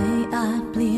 may I please?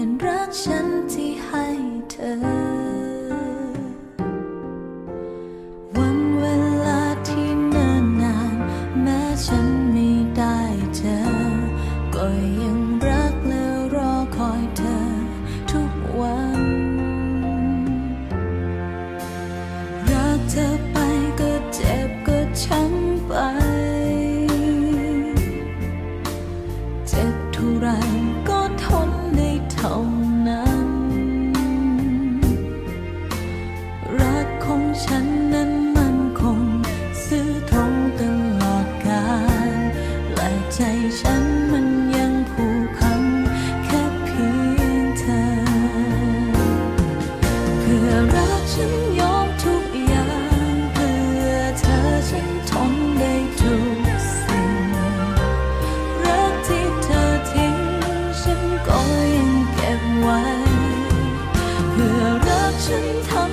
身旁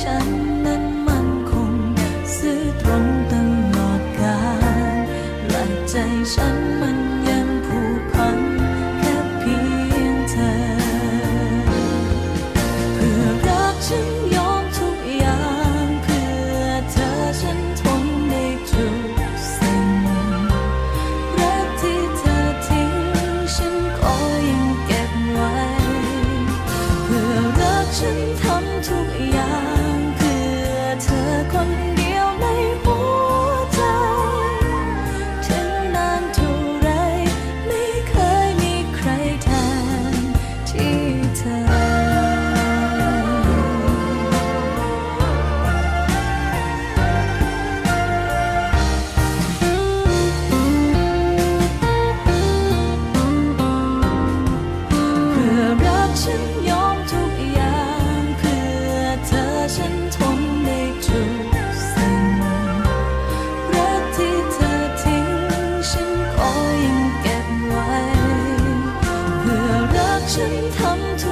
ฉันนั้นมันคงซื้อตรงตลอกาลและใจฉันมันยังผูกพัน 真堂图